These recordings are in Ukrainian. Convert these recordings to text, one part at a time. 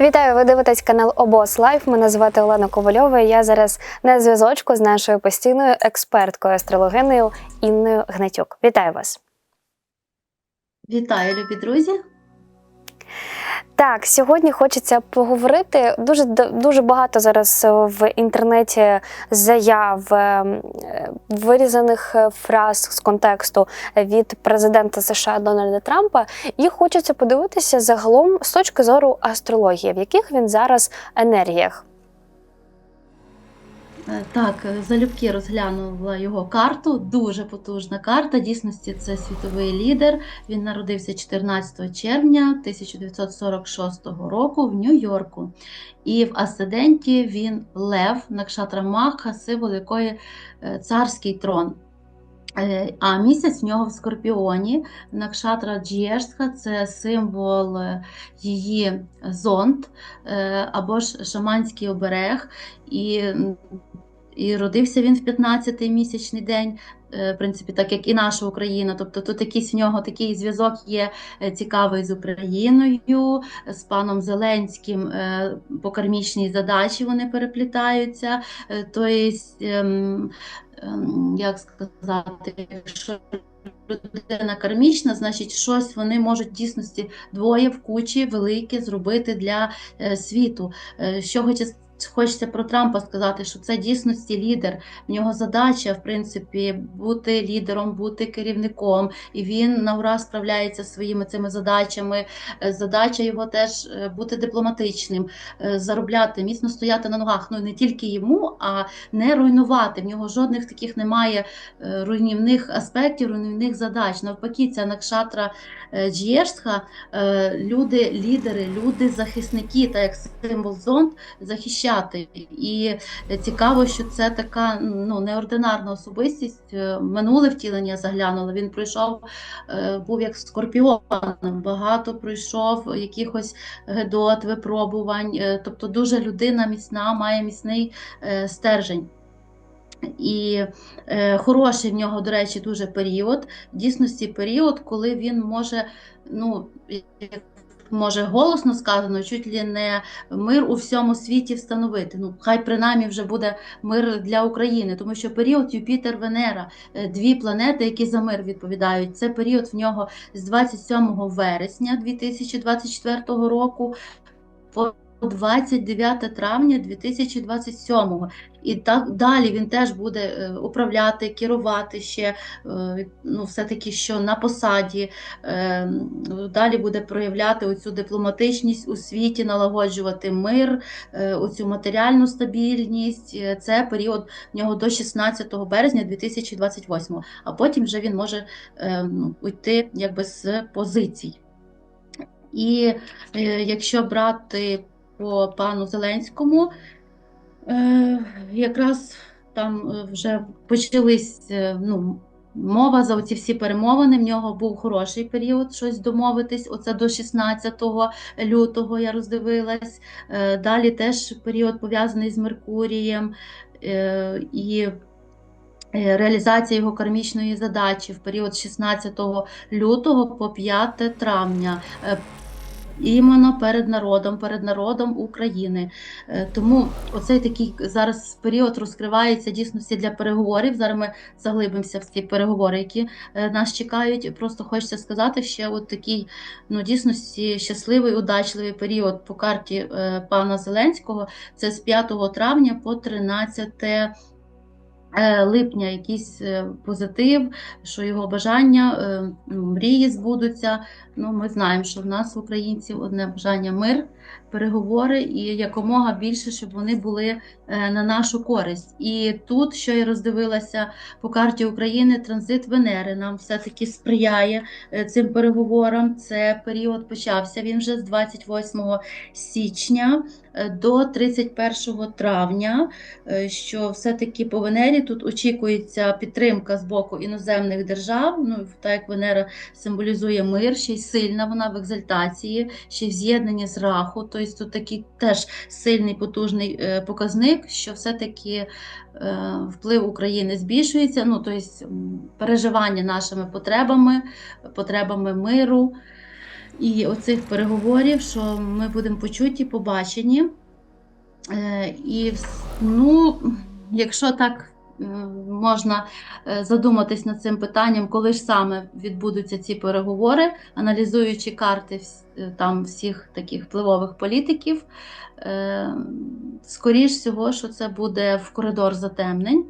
Вітаю, ви дивитесь канал Обос Лайф. Мене звати Олена Ковальова. Я зараз на зв'язочку з нашою постійною експерткою астрологиною Інною Гнатюк. Вітаю вас. Вітаю, любі друзі. Так, сьогодні хочеться поговорити. Дуже дуже багато зараз в інтернеті заяв е, вирізаних фраз з контексту від президента США Дональда Трампа, і хочеться подивитися загалом з точки зору астрології, в яких він зараз енергіях. Е, так, залюбки розглянула його карту. Дуже потужна карта. Дійсності це світовий лідер. Він народився 14 червня 1946 року в Нью-Йорку. І в асценденті він Лев, Накшатра Маха, символ якої е, царський трон. Е, а місяць в нього в Скорпіоні, Накшатра Джєшська це символ її зонд або ж шаманський оберег. І і родився він в 15-й місячний день, е, в принципі, так як і наша Україна. Тобто тут якийсь в нього такий зв'язок є е, цікавий з Україною, з паном Зеленським е, по кармічній задачі вони переплітаються. Тобто, як сказати, якщо людина кармічна, значить, щось вони можуть дійсності двоє в кучі велике зробити для світу. З чого Хочеться про Трампа сказати, що це дійсності лідер. В нього задача, в принципі, бути лідером, бути керівником, і він на ура справляється своїми цими задачами. Е, задача його теж е, бути дипломатичним, е, заробляти, міцно стояти на ногах. Ну не тільки йому, а не руйнувати. В нього жодних таких немає руйнівних аспектів, руйнівних задач. Навпаки, ця накшатра Джєшська, люди, лідери, люди, захисники, та як символ зонд захищають захищати. І цікаво, що це така ну неординарна особистість. Е, минуле втілення заглянуло. Він пройшов, е, був як скорпіоном, багато пройшов якихось гедот, випробувань. Е, тобто, дуже людина міцна, має міцний стержень. І е, хороший в нього, до речі, дуже період. В дійсності період, коли він може, ну, може голосно сказано, чуть ли не мир у всьому світі встановити. Ну, хай принаймні вже буде мир для України, тому що період Юпітер-Венера, е, дві планети, які за мир відповідають. Це період в нього з 27 вересня 2024 року. 29 травня 2027 і так далі він теж буде е, управляти, керувати ще е, ну, все-таки що на посаді, е, далі буде проявляти оцю дипломатичність у світі, налагоджувати мир, оцю матеріальну стабільність. Це період в нього до 16 березня 2028 а потім вже він може ну, уйти якби з позицій. І якщо брати по пану Зеленському. Е, Якраз там е, вже почались е, ну, мова за оці всі перемовини. В нього був хороший період щось домовитись. Оце до 16 лютого я роздивилась. Далі теж період пов'язаний з Меркурієм. І Реалізація його кармічної задачі в період 16 лютого по 5 травня іменно перед народом, перед народом України. Е, тому оцей такий зараз період розкривається дійсності для переговорів. Зараз ми заглибимося в ці переговори, які е, нас чекають. Просто хочеться сказати, ще от такий ну дійсності щасливий, удачливий період по карті е, пана Зеленського. Це з 5 травня по 13 Е, липня якийсь е, позитив, що його бажання, е, мрії збудуться. Ну, Ми знаємо, що в нас, українців, одне бажання мир, переговори і якомога більше, щоб вони були на нашу користь. І тут, що я роздивилася по карті України, транзит Венери нам все-таки сприяє цим переговорам. Це період почався він вже з 28 січня. Е, до 31 травня, е, що все-таки по Венері тут очікується підтримка з боку іноземних держав. Ну, Так як Венера символізує мир, ще й сильна вона в екзальтації, ще й в з'єднанні з раху. Тобто тут такий теж сильний потужний е, показник, що все-таки вплив України збільшується, ну, тобто переживання нашими потребами, потребами миру. і оцих переговорів, що ми будемо почуті, побачені. Е, І ну, якщо так е, можна е, задуматись над цим питанням, коли ж саме відбудуться ці переговори, аналізуючи карти е, там всіх таких впливових політиків, е, скоріш всього, що це буде в коридор затемнень,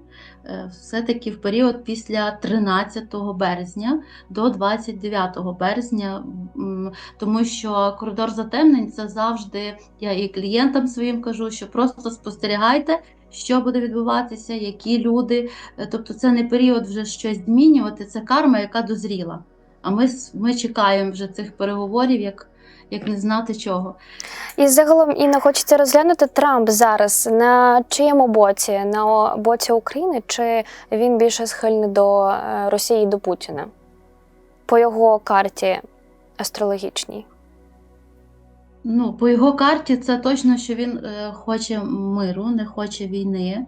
е, все-таки в період після 13 березня до 29 березня, тому що коридор затемнень це завжди я і клієнтам своїм кажу, що просто спостерігайте, що буде відбуватися, які люди. Е, Тобто, це не період вже щось змінювати, це карма, яка дозріла. А ми, ми чекаємо вже цих переговорів, як, як не знати чого. І загалом Інна хочеться розглянути Трамп зараз на чиєму боці? На боці України, чи він більше схильний до е, Росії до Путіна? По його карті астрологічній. Ну, по його карті це точно, що він е, хоче миру, не хоче війни,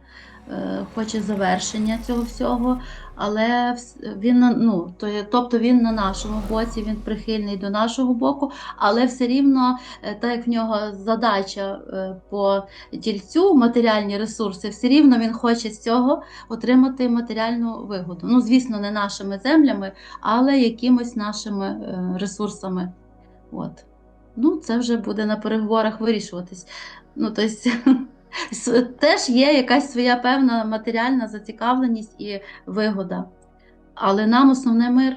е, хоче завершення цього всього. Але він ну, то є- тобто він на нашому боці, він прихильний до нашого боку, але все рівно, е, так як в нього задача е, по тільцю, матеріальні ресурси, все рівно він хоче з цього отримати матеріальну вигоду. Ну, звісно, не нашими землями, але якимось нашими е, ресурсами. От. Ну, це вже буде на переговорах вирішуватись. Ну, тобто, теж є якась своя певна матеріальна зацікавленість і вигода. Але нам основне мир.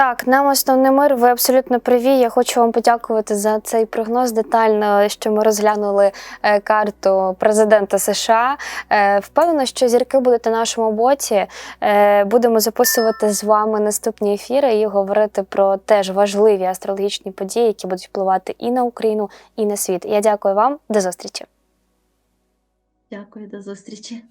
Так, нам основний мир, ви абсолютно праві. Я хочу вам подякувати за цей прогноз детально, що ми розглянули е, карту президента США. Е, Впевнена, що зірки будуть на нашому боці. Е, Будемо записувати з вами наступні ефіри і говорити про теж важливі астрологічні події, які будуть впливати і на Україну, і на світ. Я дякую вам. До зустрічі. Дякую, до зустрічі.